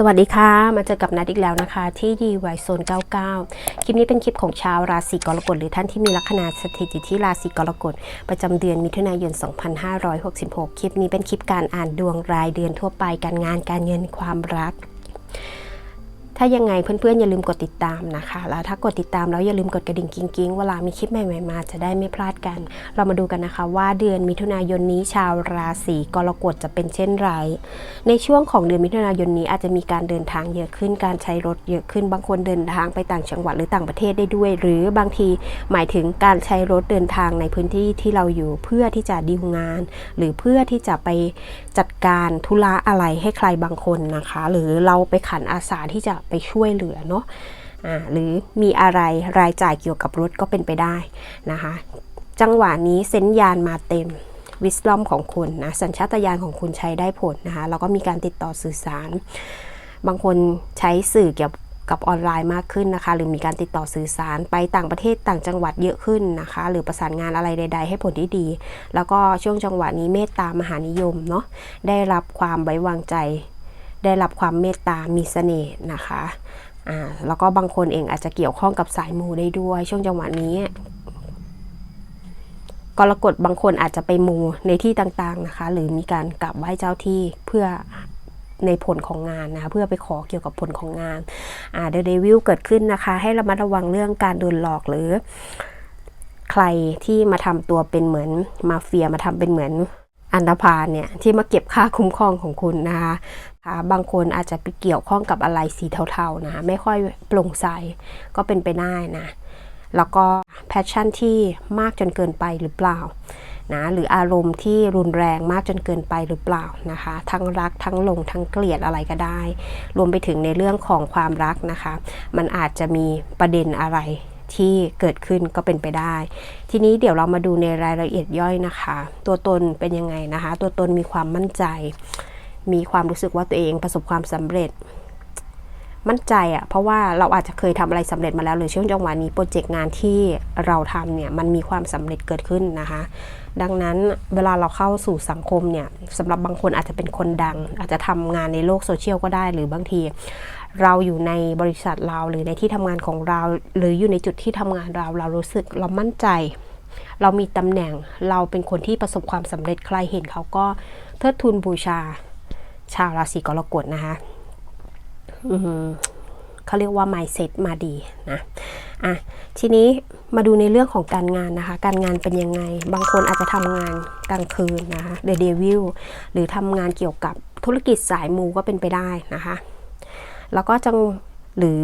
สวัสดีค่ะ มาเจอกับนัดอีกแล้วนะคะ ที่ดีไวโซน 99 คลิปนี้เป็นคลิปของชาวราศีกรกฎหรือท่านที่มีลัคนาสถิตอยู่ที่ราศีกรกฎประจำเดือนมิถุนายน 2566 คลิปนี้เป็นคลิปการอ่านดวงรายเดือนทั่วไปการงานการเงินความรัก ถ้ายังไงเพื่อนๆอย่าลืมกดติดตามนะคะ แล้วถ้ากดติดตามแล้วอย่าลืมกดกระดิ่งกิ้งๆ เวลามีคลิปใหม่ๆมาจะได้ไม่พลาดกัน เรามาดูกันนะคะ ว่าเดือนมิถุนายนนี้ชาวราศีกรกฎจะเป็นเช่นไร ในช่วงของเดือนมิถุนายนนี้อาจจะมีการเดินทางเยอะขึ้น การใช้รถเยอะขึ้น บางคนเดินทางไปต่างจังหวัดหรือต่างประเทศได้ด้วย หรือบางทีหมายถึงการใช้รถเดินทางในพื้นที่ที่เราอยู่เพื่อที่จะดีลงาน หรือเพื่อที่จะไปจัดการธุระอะไรให้ใครบางคนนะคะ หรือเราไปขันอาสาที่จะไปช่วยเหลือเนาะหรือมีอะไรรายจ่ายเกี่ยวกับรถก็เป็นไปได้นะคะ จังหวะนี้เซนส์ยานมาเต็มวิสลอมของคุณนะสัญชาตญาณของคุณใช้ได้ผลนะคะแล้วก็มีการติดต่อสื่อสาร บางคนใช้สื่อเกี่ยวกับออนไลน์มากขึ้นนะคะ หรือมีการติดต่อสื่อสารไปต่างประเทศต่างจังหวัดเยอะขึ้นนะคะ หรือประสานงานอะไรใด ๆ ให้ผลที่ดี แล้วก็ช่วงจังหวะนี้เมตตามหานิยมเนาะได้รับความไว้วางใจ ได้รับความเมตตา มีเสน่ห์นะคะอ่าแล้วก็บางคนเองอาจจะเกี่ยวข้องกับสายมูได้ด้วย ช่วงจังหวะนี้กรกฎบางคนอาจจะไปมูในที่ต่างๆนะคะ หรือมีการกราบไหว้เจ้าที่เพื่อในผลของงานนะคะเพื่อไปขอเกี่ยวกับผลของงานอ่าเดเดวิลเกิดขึ้นนะคะ ให้ระมัดระวังเรื่องการโดนหลอกหรือ ใครที่มาทำตัวเป็นเหมือนมาเฟียมาทำเป็นเหมือน อันดาพาเนี่ยที่มาเก็บค่าคุ้มครองของคุณนะคะบางคนอาจจะไปเกี่ยวข้องกับอะไรสีเทาๆนะคะไม่ค่อยโปร่งใสก็เป็นไปได้นะ แล้วก็แพชชั่นที่มากจนเกินไปหรือเปล่านะหรืออารมณ์ที่รุนแรงมากจนเกินไปหรือเปล่านะคะ ทั้งรักทั้งหลงทั้งเกลียดอะไรก็ได้ รวมไปถึงในเรื่องของความรักนะคะ มันอาจจะมีประเด็นอะไร ที่เกิดขึ้นก็เป็นไปได้ ทีนี้เดี๋ยวเรามาดูในรายละเอียดย่อยนะคะ ตัวตนเป็นยังไงนะคะ ตัวตนมีความมั่นใจ มีความรู้สึกว่าตัวเองประสบความสำเร็จ มั่นใจอะ่ะเพราะว่าเราอาจจะเคยทำอะไรสำเร็จมาแล้วหรือช่วงจังหวะนี้โปรเจกต์งานที่เราทำเนี่ยมันมีความสำเร็จเกิดขึ้นนะคะดังนั้นเวลาเราเข้าสู่สังคมเนี่ยสำหรับบางคนอาจจะเป็นคนดัง อาจจะทำงานในโลกโซเชียลก็ได้ หรือบางที เราอยู่ในบริษัทเราหรือในที่ทำงานของเรา หรืออยู่ในจุดที่ทำงานเรา เรารู้สึกเรามั่นใจ เรามีตำแหน่งเราเป็นคนที่ประสบความสำเร็จใครเห็นเขาก็เทิดทูนบูชา ชาวราศีกรกฎนะคะเขาเรียกว่า mindset มาดีนะอะทีนี้มาดูในเรื่องของการงานนะคะ การงานเป็นยังไง บางคนอาจจะทำงานกลางคืนนะคะ The Devil หรือทำงานเกี่ยวกับธุรกิจสายมูก็เป็นไปได้นะคะ แล้วก็จังหรือ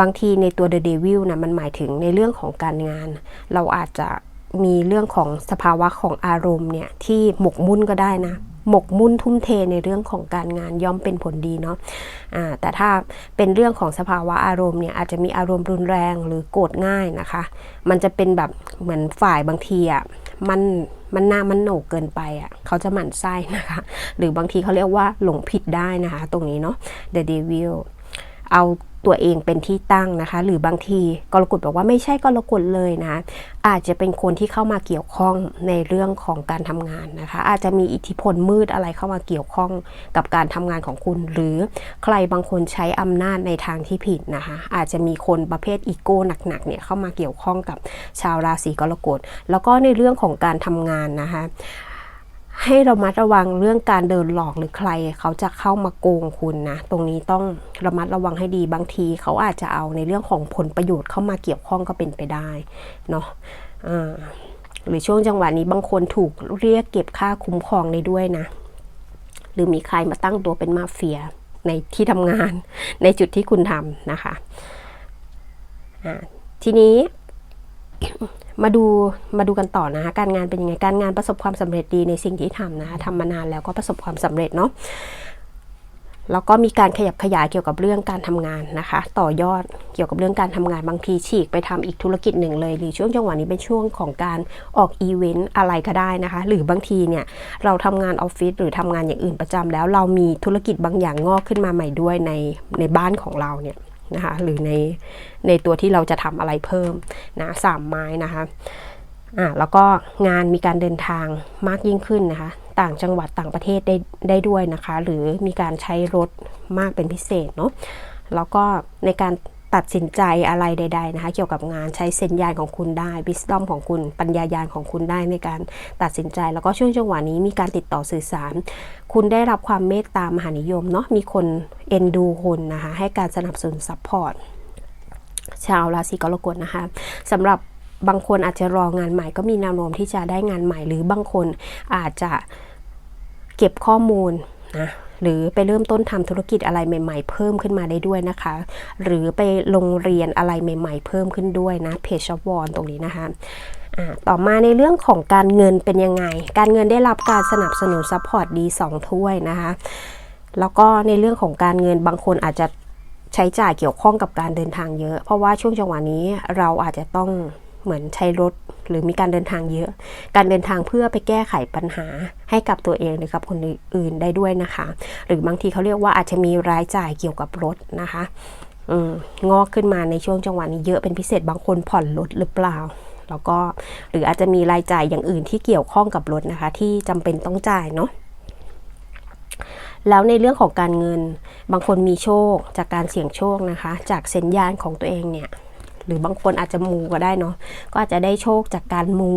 บางทีในตัว The Devil นะมันหมายถึงในเรื่องของการงาน เราอาจจะมีเรื่องของสภาวะของอารมณ์เนี่ยที่หมกมุ่นก็ได้นะ หมกมุ่นทุ่มเทในเรื่องของการงานย่อมเป็นผลดีเนาะะแต่ถ้าเป็นเรื่องของสภาวะอารมณ์เนี่ยอาจจะมีอารมณ์รุนแรงหรือโกรธง่ายนะคะ มันจะเป็นแบบเหมือนฝ่ายบางทีอะ มันมันหน้ามันโหนกเกินไปอะเขาจะหมั่นไส้นะคะ หรือบางทีเขาเรียกว่าหลงผิดได้นะคะ ตรงนี้เนาะ The Devil เอา ตัวเองเป็นที่ตั้งนะคะ หรือบางทีกรกฎบอกว่าไม่ใช่กรกฎเลยนะ อาจจะเป็นคนที่เข้ามาเกี่ยวข้องในเรื่องของการทำงานนะคะ อาจจะมีอิทธิพลมืดอะไรเข้ามาเกี่ยวข้องกับการทำงานของคุณ หรือใครบางคนใช้อำนาจในทางที่ผิดนะคะ อาจจะมีคนประเภทอีโก้หนักๆเนี่ยเข้ามาเกี่ยวข้องกับชาวราศีกรกฎแล้วก็ในเรื่องของการทำงานนะคะ ให้เรามัดระวังเรื่องการเดินหลอกหรือใคร เขาจะเข้ามาโกงคุณนะ ตรงนี้ต้องระมัดระวังให้ดีบางทีเขาอาจจะเอาในเรื่องของผลประโยชน์เข้ามาเกี่ยวข้องก็เป็นไปได้เนาะะหรือช่วงจังหวะนี้บางคนถูกเรียกเก็บค่าคุ้มครองได้ด้วยนะ หรือมีใครมาตั้งตัวเป็นมาเฟียในที่ทำงานในจุดที่คุณทำนะคะทีนี้ มาดูมาดูกันต่อนะคะการงานเป็นยังไงการงานประสบความสำเร็จดีในสิ่งที่ทำนะคะทำมานานแล้วก็ประสบความสำเร็จเนาะแล้วก็มีการขยับขยายเกี่ยวกับเรื่องการทำงานนะคะ ต่อยอดเกี่ยวกับเรื่องการทำงานบางทีฉีกไปทำอีกธุรกิจหนึ่งเลย หรือช่วงจังหวะนี้เป็นช่วงของการออกอีเวนต์อะไรก็ได้นะคะ หรือบางทีเนี่ยเราทำงานออฟฟิศหรือทำงานอย่างอื่นประจำแล้วเรามีธุรกิจบางอย่างงอกขึ้นมาใหม่ด้วยในในบ้านของเราเนี่ย นะคะหรือในในตัวที่เราจะทำอะไรเพิ่มนะสามไม้นะคะอ่าแล้วก็งานมีการเดินทางมากยิ่งขึ้นนะคะ ต่างจังหวัดต่างประเทศได้ได้ด้วยนะคะ หรือมีการใช้รถมากเป็นพิเศษเนาะแล้วก็ในการ ตัดสินใจอะไรใด ๆนะคะ เกี่ยวกับงานใช้เซนญาณของคุณได้บิสตอมของคุณปัญญายาณของคุณได้ในการตัดสินใจ แล้วก็ช่วงจังหวะนี้มีการติดต่อสื่อสาร คุณได้รับความเมตตามหานิยมเนาะมีคนเอ็นดูคุณนะคะให้การสนับสนุนซัพพอร์ตชาวราศีกรกฎนะคะสำหรับบางคนอาจจะรองานใหม่ก็มีแนวโน้มที่จะได้งานใหม่ หรือบางคนอาจจะเก็บข้อมูลนะ หรือไปเริ่มต้นทำธุรกิจอะไรใหม่ ๆ เพิ่มขึ้นมาได้ด้วยนะคะ หรือไปลงเรียนอะไรใหม่ ๆ เพิ่มขึ้นด้วยนะเพจชอปวอนตรงนี้นะคะต่อมาในเรื่องของการเงินเป็นยังไง การเงินได้รับการสนับสนุนซัพพอร์ตดี 2 ถ้วยนะคะ แล้วก็ในเรื่องของการเงินบางคนอาจจะใช้จ่ายเกี่ยวข้องกับการเดินทางเยอะ เพราะว่าช่วงจังหวะนี้เราอาจจะต้องเหมือนใช้รถ หรือมีการเดินทางเยอะ การเดินทางเพื่อไปแก้ไขปัญหาให้กับตัวเองหรือกับคนอื่นได้ด้วยนะคะ หรือบางทีเขาเรียกว่าอาจจะมีรายจ่ายเกี่ยวกับรถนะคะองอกขึ้นมาในช่วงจังหวะนี้เยอะเป็นพิเศษบางคนผ่อนรถหรือเปล่า แล้วก็หรืออาจจะมีรายจ่ายอย่างอื่นที่เกี่ยวข้องกับรถนะคะ ที่จำเป็นต้องจ่ายเนาะแล้วในเรื่องของการเงินบางคนมีโชคจากการเสี่ยงโชคนะคะ จากเซนยานของตัวเองเนี่ย หรือบางคนอาจจะมูก็ได้เนาะก็อาจจะได้โชคจากการมู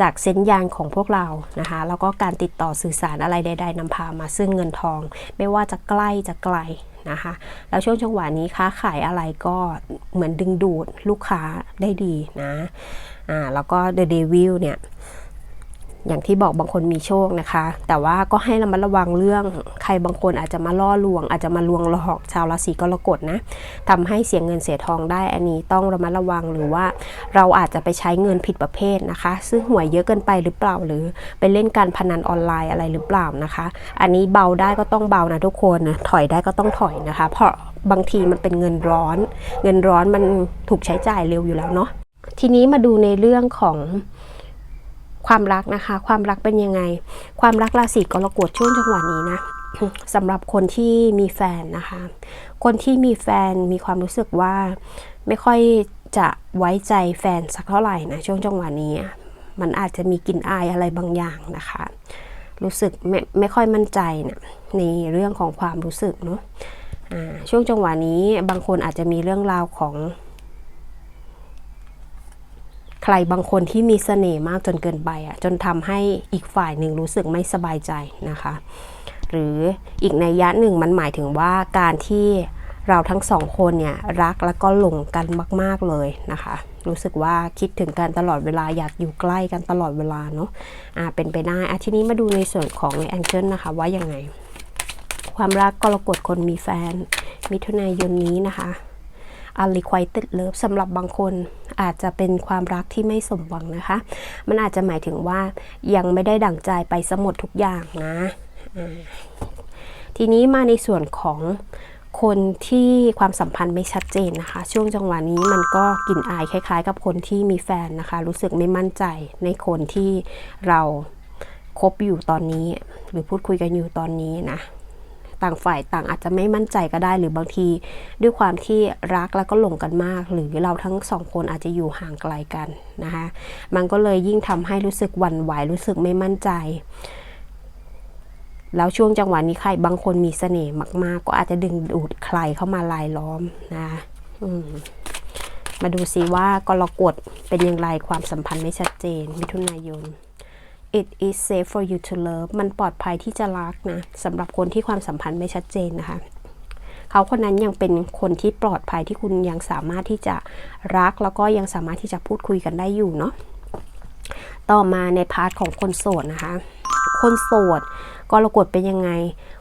จากเซนยานของพวกเรานะคะ แล้วก็การติดต่อสื่อสารอะไรใด ๆนำพามาซึ่งเงินทอง ไม่ว่าจะใกล้จะไกลนะคะแล้วช่วงจังหวะนี้ค้าขายอะไรก็เหมือนดึงดูดลูกค้าได้ดีนะอ่าแล้วก็เดอะเดวิลเนี่ย อย่างที่บอกบางคนมีโชคนะคะ แต่ว่าก็ให้ระมัดระวังเรื่อง ใครบางคนอาจจะมาล่อลวง อาจจะมาลวงหลอกชาวราศีกรกฎนะทำให้เสียเงินเสียทองได้ อันนี้ต้องระมัดระวังหรือว่าเราอาจจะไปใช้เงินผิดประเภทนะคะซึ่งหวยเยอะเกินไปหรือเปล่าหรือไปเล่นการพนันออนไลน์อะไรหรือเปล่านะคะ อันนี้เบาได้ก็ต้องเบานะทุกคนนะถอยได้ก็ต้องถอยนะคะ เพราะบางทีมันเป็นเงินร้อน เงินร้อนมันถูกใช้จ่ายเร็วอยู่แล้วเนาะทีนี้มาดูในเรื่องของ ความรักนะคะ ความรักเป็นยังไง ความรักราศีกรกฎช่วงจังหวะนี้นะสำหรับคนที่มีแฟนนะคะ คนที่มีแฟนมีความรู้สึกว่าไม่ค่อยจะไว้ใจแฟนสักเท่าไหร่นะช่วงจังหวะนี้ มันอาจจะมีกลิ่นอายอะไรบางอย่างนะคะ รู้สึกไม่ไม่ค่อยมั่นใจนะในเรื่องของความรู้สึกเนาะช่วงจังหวะนี้บางคนอาจจะมีเรื่องราวของ ใครบางคนที่มีเสน่ห์มากจนเกินไปอะจนทำให้อีกฝ่ายหนึ่งรู้สึกไม่สบายใจนะคะ หรืออีกในยยะหนึ่งมันหมายถึงว่าการที่เราทั้งสองคนเนี่ยรักแล้วก็หลงกันมาก ๆเลยนะคะ รู้สึกว่าคิดถึงกันตลอดเวลาอยากอยู่ใกล้กันตลอดเวลาเนาะอ่าเป็นไปได้อะทีนี้มาดูในส่วนของแองเจิลนะคะว่ายังไง ความรักกรกฎคนมีแฟน มิถุนายนนี้นะคะ unrequited love สำหรับบางคนอาจจะเป็นความรักที่ไม่สมหวังนะคะ มันอาจจะหมายถึงว่ายังไม่ได้ดั่งใจไปสมดทุกอย่างนะ ทีนี้มาในส่วนของคนที่ความสัมพันธ์ไม่ชัดเจนนะคะ ช่วงจังหวะนี้มันก็กลิ่นอายคล้าย ๆ กับคนที่มีแฟนนะคะ รู้สึกไม่มั่นใจในคนที่เราคบอยู่ตอนนี้ หรือพูดคุยกันอยู่ตอนนี้นะ ต่างฝ่ายต่างอาจจะไม่มั่นใจก็ได้ หรือบางที ด้วยความที่รักแล้วก็หลงกันมาก หรือเราทั้งสองคนอาจจะอยู่ห่างไกลกันนะคะมันก็เลยยิ่งทำให้รู้สึกหวั่นไหวรู้สึกไม่มั่นใจ แล้วช่วงจังหวะนี้ใครบางคนมีเสน่ห์มากๆ ก็อาจจะดึงดูดใครเข้ามาลายล้อมนะอืมมาดูซิว่ากรกฎเป็นอย่างไรความสัมพันธ์ไม่ชัดเจนมิถุนายน it is safe for you to love มันปลอดภัยที่จะรักนะสำหรับคนที่ความสัมพันธ์ไม่ชัดเจนนะคะ เขาคนนั้นยังเป็นคนที่ปลอดภัยที่คุณยังสามารถที่จะรักแล้วก็ยังสามารถที่จะพูดคุยกันได้อยู่เนาะต่อมาในพาร์ทของคนโสดนะคะ คนโสดกรกฎเป็นยังไง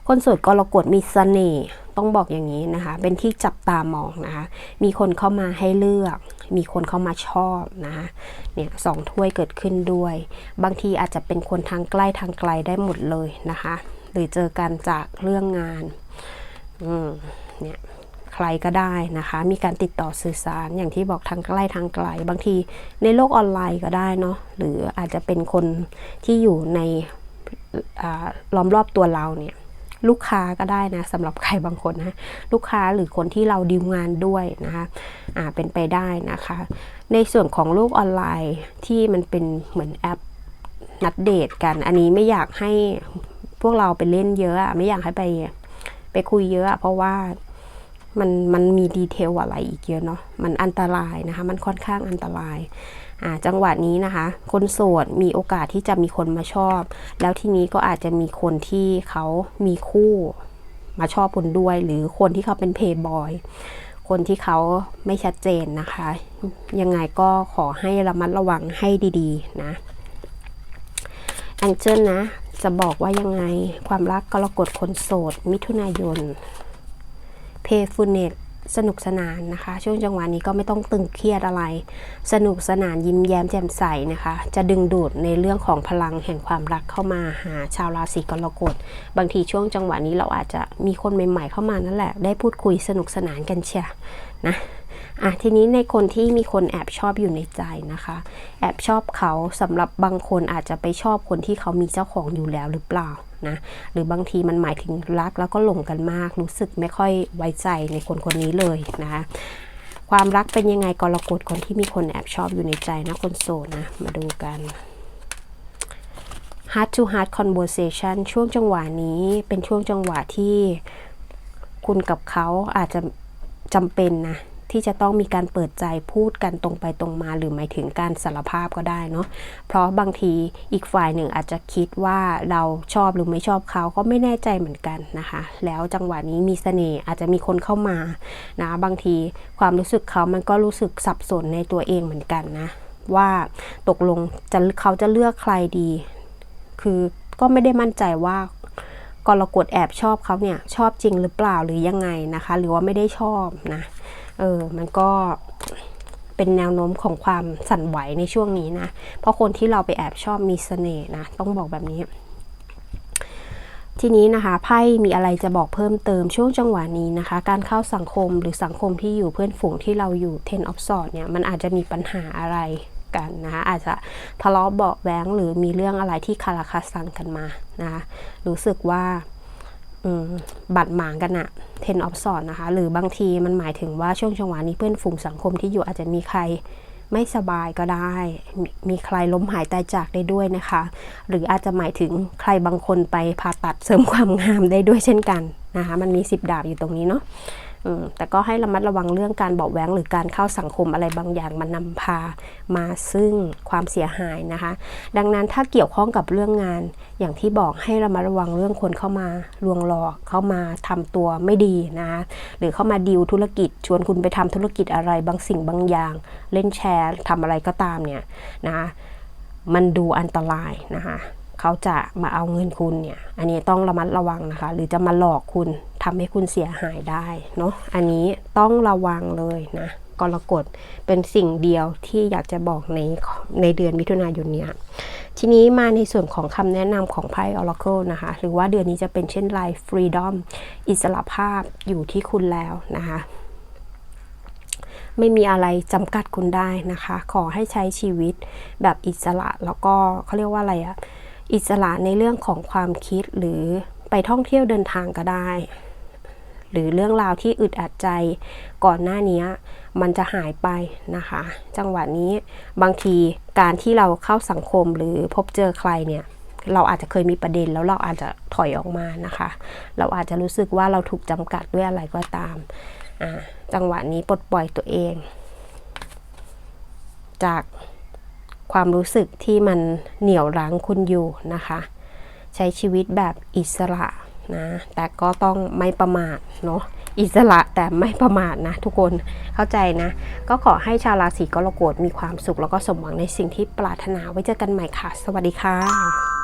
คนโสดกรกฎมีเสน่ห์ ต้องบอกอย่างนี้นะคะ เป็นที่จับตามองนะคะ มีคนเข้ามาให้เลือก มีคนเข้ามาชอบนะคะเนี่ยสองถ้วยเกิดขึ้นด้วย บางทีอาจจะเป็นคนทางใกล้ทางไกลได้หมดเลยนะคะ หรือเจอกันจากเรื่องงานอืมเนี่ยใครก็ได้นะคะ มีการติดต่อสื่อสารอย่างที่บอกทางใกล้ทางไกล บางทีในโลกออนไลน์ก็ได้เนาะหรืออาจจะเป็นคนที่อยู่ในล้อมรอบตัวเราเนี่ย ลูกค้าก็ได้นะสำหรับใครบางคนนะลูกค้าหรือคนที่เราดีลงานด้วยนะคะอ่าเป็นไปได้นะคะ ในส่วนของโลกออนไลน์ที่มันเป็นเหมือนแอปนัดเดทกัน อันนี้ไม่อยากให้พวกเราไปเล่นเยอะไม่อยากให้ไปไปคุยเยอะเพราะว่ามันมันมีดีเทลอะไรอีกเยอะเนาะมันอันตรายนะคะ มันค่อนข้างอันตราย จังหวะนี้นะคะ คนโสดมีโอกาสที่จะมีคนมาชอบ แล้วทีนี้ก็อาจจะมีคนที่เขามีคู่มาชอบคุณด้วย หรือคนที่เขาเป็นเพย์บอยคนที่เขาไม่ชัดเจนนะคะ ยังไงก็ขอให้ระมัดระวังให้ดีๆนะแองเจิลนะ จะบอกว่ายังไงความรักกรกฎคนโสด มิถุนายนเพย์ฟูเนต สนุกสนานนะคะ ช่วงจังหวะนี้ก็ไม่ต้องตึงเครียดอะไร สนุกสนานยิ้มแย้มแจ่มใสนะคะ จะดึงดูดในเรื่องของพลังแห่งความรักเข้ามาหาชาวราศีกรกฎบางทีช่วงจังหวะนี้เราอาจจะมีคนใหม่ๆเข้ามานั่นแหละ ได้พูดคุยสนุกสนานกันเชียนะอะทีนี้ในคนที่มีคนแอบชอบอยู่ในใจนะคะ แอบชอบเขาสำหรับบางคนอาจจะไปชอบคนที่เขามีเจ้าของอยู่แล้วหรือเปล่า นะหรือบางทีมันหมายถึงรักแล้วก็หลงกันมาก รู้สึกไม่ค่อยไว้ใจในคนคนนี้เลยนะคะความรักเป็นยังไงกรกฎคนที่มีคนแอบชอบอยู่ในใจนะคนโสดนะมาดูกัน heart to heart conversation ช่วงจังหวะนี้เป็นช่วงจังหวะที่คุณกับเขาอาจจะจำเป็นนะ ที่จะต้องมีการเปิดใจพูดกันตรงไปตรงมา หรือหมายถึงการสารภาพก็ได้เนาะเพราะบางทีอีกฝ่ายหนึ่งอาจจะคิดว่าเราชอบหรือไม่ชอบเขาก็ไม่แน่ใจเหมือนกันนะคะ แล้วจังหวะนี้มีเสน่ห์อาจจะมีคนเข้ามานะบางทีความรู้สึกเขามันก็รู้สึกสับสนในตัวเองเหมือนกันนะว่าตกลงจะเขาจะเลือกใครดี คือก็ไม่ได้มั่นใจว่ากรกฎแอบชอบเขาเนี่ยชอบจริงหรือเปล่าหรือยังไงนะคะ หรือว่าไม่ได้ชอบนะ เออมันก็เป็นแนวโน้มของความสั่นไหวในช่วงนี้นะ เพราะคนที่เราไปแอบชอบมีเสน่ห์นะ ต้องบอกแบบนี้ ทีนี้นะคะ ไพ่มีอะไรจะบอกเพิ่มเติมช่วงจังหวะนี้นะคะ การเข้าสังคมหรือสังคมที่อยู่เพื่อนฝูงที่เราอยู่ ten of s w o r d เนี่ย มันอาจจะมีปัญหาอะไรกันนะคะอาจจะทะเลาะเบาะแว้งหรือมีเรื่องอะไรที่คาราคาซังกันมานะคะรู้สึกว่า บัดหมางกันอะเทนออฟสอนนะคะ หรือบางทีมันหมายถึงว่าช่วงจังหวะนี้เพื่อนฝูงสังคมที่อยู่อาจจะมีใครไม่สบายก็ได้ มีใครล้มหายตายจากได้ด้วยนะคะ หรืออาจจะหมายถึงใครบางคนไปผ่าตัดเสริมความงามได้ด้วยเช่นกันนะคะ มันมีสิบดาบอยู่ตรงนี้เนาะ แต่ก็ให้ระมัดระวังเรื่องการเบาะแว้งหรือการเข้าสังคมอะไรบางอย่างมันนำพามาซึ่งความเสียหายนะคะ ดังนั้นถ้าเกี่ยวข้องกับเรื่องงาน อย่างที่บอกให้ระมัดระวังเรื่องคนเข้ามาลวงหลอกเข้ามาทำตัวไม่ดีนะหรือเข้ามาดีลธุรกิจ ชวนคุณไปทำธุรกิจอะไรบางสิ่งบางอย่าง เล่นแชร์ทำอะไรก็ตามเนี่ยนะมันดูอันตรายนะคะเขาจะมาเอาเงินคุณเนี่ย อันนี้ต้องระมัดระวังนะคะ หรือจะมาหลอกคุณ ทำให้คุณเสียหายได้เนาะอันนี้ต้องระวังเลยนะกรกฎเป็นสิ่งเดียวที่อยากจะบอกในในเดือนมิถุนายนเนี้ยทีนี้มาในส่วนของคำแนะนำของไพ่ Oracle นะคะ หรือว่าเดือนนี้จะเป็นเช่นไร Freedom อิสระภาพอยู่ที่คุณแล้วนะคะ ไม่มีอะไรจำกัดคุณได้นะคะ ขอให้ใช้ชีวิตแบบอิสระแล้วก็เขาเรียกว่าอะไรอะอิสระในเรื่องของความคิดหรือไปท่องเที่ยวเดินทางก็ได้ หรือเรื่องราวที่อึดอัดใจก่อนหน้านี้มันจะหายไปนะคะ จังหวะนี้บางทีการที่เราเข้าสังคมหรือพบเจอใครเนี่ยเราอาจจะเคยมีประเด็นแล้วเราอาจจะถอยออกมานะคะ เราอาจจะรู้สึกว่าเราถูกจำกัดด้วยอะไรก็ตามจังหวะนี้ปลดปล่อยตัวเอง จากความรู้สึกที่มันเหนี่ยวรั้งคุณอยู่นะคะ ใช้ชีวิตแบบอิสระ นะแต่ก็ต้องไม่ประมาทเนาะอิสระแต่ไม่ประมาทนะ ทุกคนเข้าใจนะ ก็ขอให้ชาวราศีกรกฎมีความสุขแล้วก็สมหวังในสิ่งที่ปรารถนาไว้เจอกันใหม่ค่ะ สวัสดีค่ะ